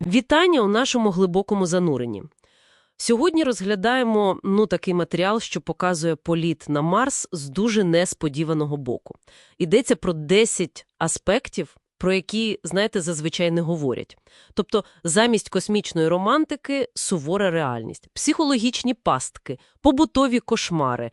Вітання у нашому глибокому зануренні. Сьогодні розглядаємо ну, такий матеріал, що показує політ на Марс з дуже несподіваного боку. Йдеться про 10 аспектів, про які, знаєте, зазвичай не говорять. Тобто замість космічної романтики – сувора реальність, психологічні пастки, побутові кошмари,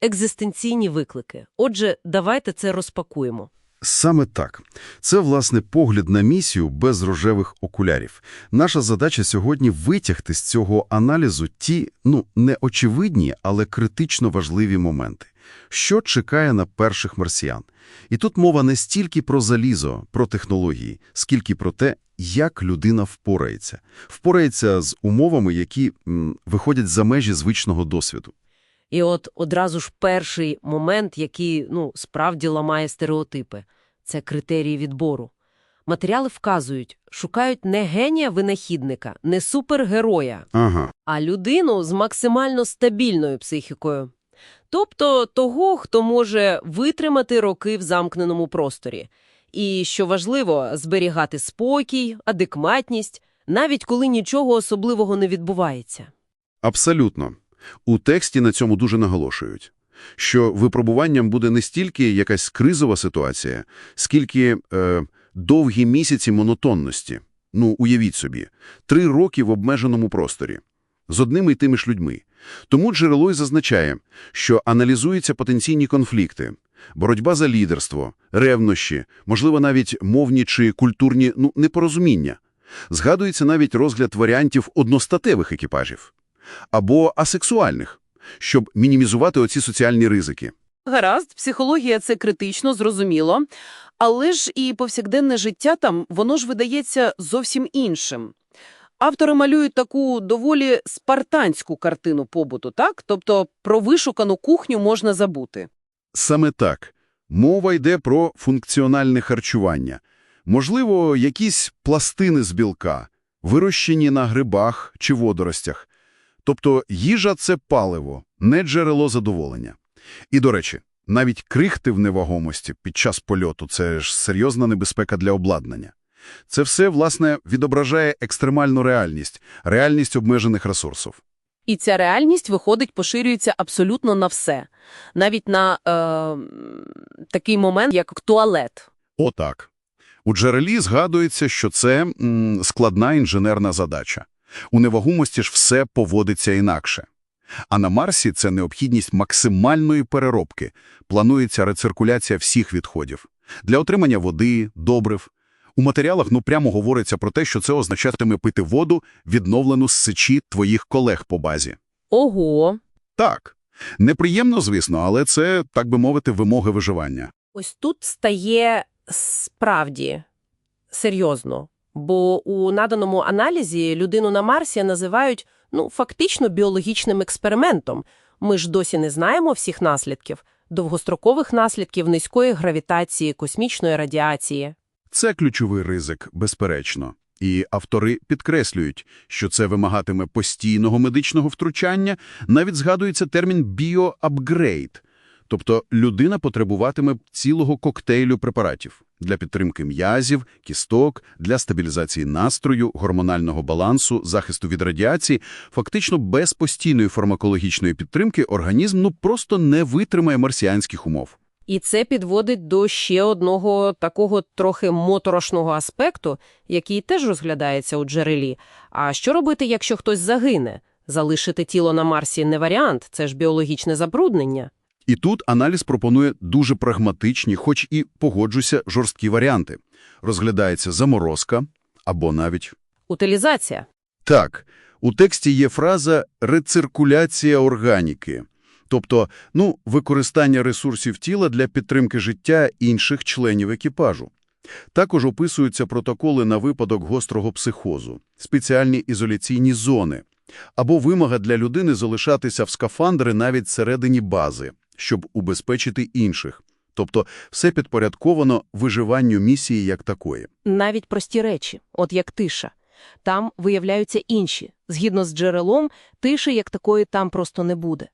екзистенційні виклики. Отже, давайте це розпакуємо. Саме так. Це, власне, погляд на місію без рожевих окулярів. Наша задача сьогодні витягти з цього аналізу ті, ну, неочевидні, але критично важливі моменти. Що чекає на перших марсіян? І тут мова не стільки про залізо, про технології, скільки про те, як людина впорається. Впорається з умовами, які м, виходять за межі звичного досвіду. І от одразу ж перший момент, який ну, справді ламає стереотипи – це критерії відбору. Матеріали вказують, шукають не генія-винахідника, не супергероя, Ага. а людину з максимально стабільною психікою. Тобто того, хто може витримати роки в замкненому просторі. І, що важливо, зберігати спокій, адекватність, навіть коли нічого особливого не відбувається. Абсолютно. У тексті на цьому дуже наголошують, що випробуванням буде не стільки якась кризова ситуація, скільки е, довгі місяці монотонності. Ну, уявіть собі, три роки в обмеженому просторі. З одними й тими ж людьми. Тому джерело й зазначає, що аналізуються потенційні конфлікти, боротьба за лідерство, ревнощі, можливо, навіть мовні чи культурні ну, непорозуміння. Згадується навіть розгляд варіантів одностатевих екіпажів або асексуальних, щоб мінімізувати оці соціальні ризики. Гаразд, психологія – це критично, зрозуміло. Але ж і повсякденне життя там, воно ж видається зовсім іншим. Автори малюють таку доволі спартанську картину побуту, так? Тобто про вишукану кухню можна забути. Саме так. Мова йде про функціональне харчування. Можливо, якісь пластини з білка, вирощені на грибах чи водоростях. Тобто їжа – це паливо, не джерело задоволення. І, до речі, навіть крихти в невагомості під час польоту – це ж серйозна небезпека для обладнання. Це все, власне, відображає екстремальну реальність, реальність обмежених ресурсів. І ця реальність, виходить, поширюється абсолютно на все. Навіть на е, такий момент, як туалет. Отак. У джерелі згадується, що це м, складна інженерна задача. У невагомості ж все поводиться інакше. А на Марсі це необхідність максимальної переробки. Планується рециркуляція всіх відходів. Для отримання води, добрив. У матеріалах ну прямо говориться про те, що це означатиме пити воду, відновлену з сечі твоїх колег по базі. Ого! Так. Неприємно, звісно, але це, так би мовити, вимоги виживання. Ось тут стає справді серйозно, бо у наданому аналізі людину на Марсі називають ну, фактично біологічним експериментом. Ми ж досі не знаємо всіх наслідків, довгострокових наслідків низької гравітації, космічної радіації. Це ключовий ризик, безперечно. І автори підкреслюють, що це вимагатиме постійного медичного втручання, навіть згадується термін «біоапгрейд», тобто людина потребуватиме цілого коктейлю препаратів для підтримки м'язів, кісток, для стабілізації настрою, гормонального балансу, захисту від радіації. Фактично без постійної фармакологічної підтримки організм ну просто не витримає марсіанських умов. І це підводить до ще одного такого трохи моторошного аспекту, який теж розглядається у джерелі. А що робити, якщо хтось загине? Залишити тіло на Марсі не варіант, це ж біологічне забруднення. І тут аналіз пропонує дуже прагматичні, хоч і, погоджуся, жорсткі варіанти. Розглядається заморозка або навіть... Утилізація. Так, у тексті є фраза «рециркуляція органіки», тобто, ну, використання ресурсів тіла для підтримки життя інших членів екіпажу. Також описуються протоколи на випадок гострого психозу, спеціальні ізоляційні зони, або вимога для людини залишатися в скафандри навіть всередині бази, щоб убезпечити інших. Тобто все підпорядковано виживанню місії як такої. Навіть прості речі, от як тиша. Там виявляються інші. Згідно з джерелом, тиші як такої там просто не буде.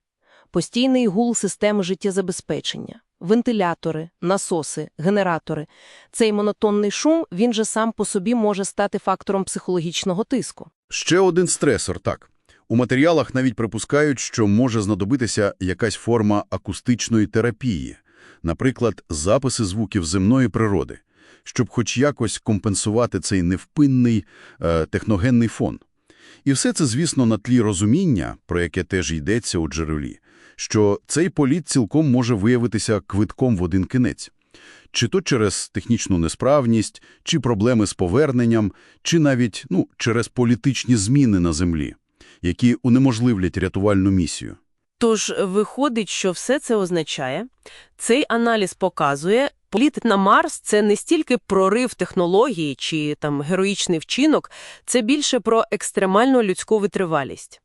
Постійний гул системи життєзабезпечення, вентилятори, насоси, генератори. Цей монотонний шум, він же сам по собі може стати фактором психологічного тиску. Ще один стресор, так. У матеріалах навіть припускають, що може знадобитися якась форма акустичної терапії, наприклад, записи звуків земної природи, щоб хоч якось компенсувати цей невпинний е, техногенний фон. І все це, звісно, на тлі розуміння, про яке теж йдеться у джерелі, що цей політ цілком може виявитися квитком в один кінець. Чи то через технічну несправність, чи проблеми з поверненням, чи навіть ну, через політичні зміни на землі, які унеможливлять рятувальну місію. Тож виходить, що все це означає, цей аналіз показує, політ на Марс – це не стільки прорив технології чи там героїчний вчинок, це більше про екстремальну людську витривалість.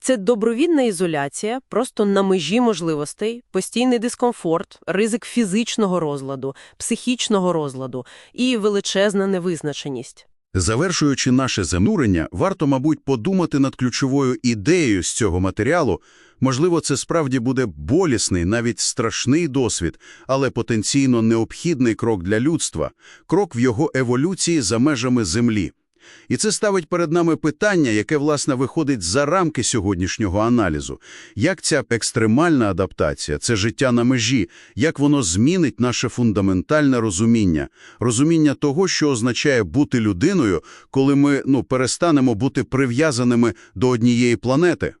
Це добровільна ізоляція, просто на межі можливостей, постійний дискомфорт, ризик фізичного розладу, психічного розладу і величезна невизначеність. Завершуючи наше занурення, варто, мабуть, подумати над ключовою ідеєю з цього матеріалу. Можливо, це справді буде болісний, навіть страшний досвід, але потенційно необхідний крок для людства, крок в його еволюції за межами Землі. І це ставить перед нами питання, яке, власне, виходить за рамки сьогоднішнього аналізу. Як ця екстремальна адаптація, це життя на межі, як воно змінить наше фундаментальне розуміння? Розуміння того, що означає бути людиною, коли ми ну, перестанемо бути прив'язаними до однієї планети?